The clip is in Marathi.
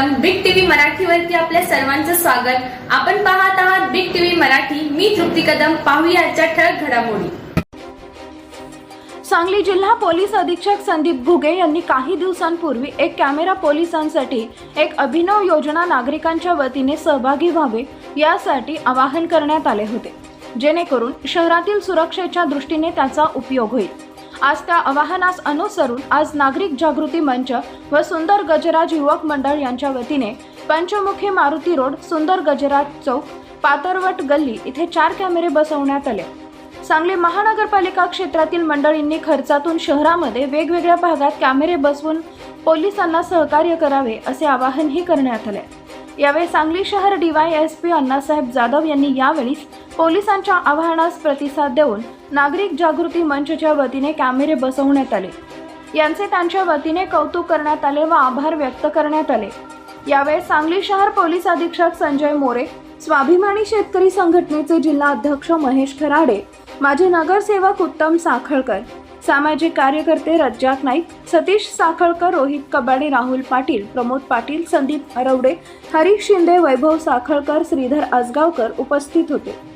बिग टीव्ही मराठीवरती आपल्या सर्वांचं स्वागत. आपण पाहत आहात बिग टीव्ही मराठी. मी तृप्ती कदम. पाहूया आजच्या ठळक घडामोडी. सांगली जिल्हा पोलीस अधीक्षक संदीप घुगे यांनी काही दिवसांपूर्वी एक कॅमेरा पोलिसांसाठी एक अभिनव योजना नागरिकांच्या वतीने सहभागी व्हावे यासाठी आवाहन करण्यात आले होते. जेणेकरून शहरातील सुरक्षेच्या दृष्टीने त्याचा उपयोग होईल. आज त्या आवाहनास अनुसरून आज नागरिक जागृती मंच व सुंदर गजराज युवक मंडळ यांच्या वतीने पंचमुखी मारुती रोड सुंदर गजराज चौक पातरवट गल्ली इथे चार कॅमेरे बसवण्यात आले. सांगली महानगरपालिका क्षेत्रातील मंडळींनी खर्चातून शहरामध्ये वेगवेगळ्या भागात कॅमेरे बसवून पोलिसांना सहकार्य करावे असे आवाहनही करण्यात आले. यावेळी सांगली शहर डीवायएसपी अण्णासाहेब जाधव यांनी यावेळी पोलिसांच्या आवाहनास प्रतिसाद देऊन नागरिक जागृती मंचच्या वतीने कॅमेरे बसवण्यात आले. यांचे त्यांच्या वतीने कौतुक करण्यात आले व आभार व्यक्त करण्यात आले. यावेळी सांगली शहर पोलीस अधीक्षक संजय मोरे स्वाभिमानी शेतकरी संघटनेचे जिल्हा अध्यक्ष महेश खराडे माजी नगरसेवक उत्तम साखळकर सामाजिक कार्यकर्ते रज्जाक नाईक सतीश साखळकर रोहित कबाडे राहुल पाटील प्रमोद पाटील संदीप अरवडे हरीश शिंदे वैभव साखळकर श्रीधर आजगावकर उपस्थित होते.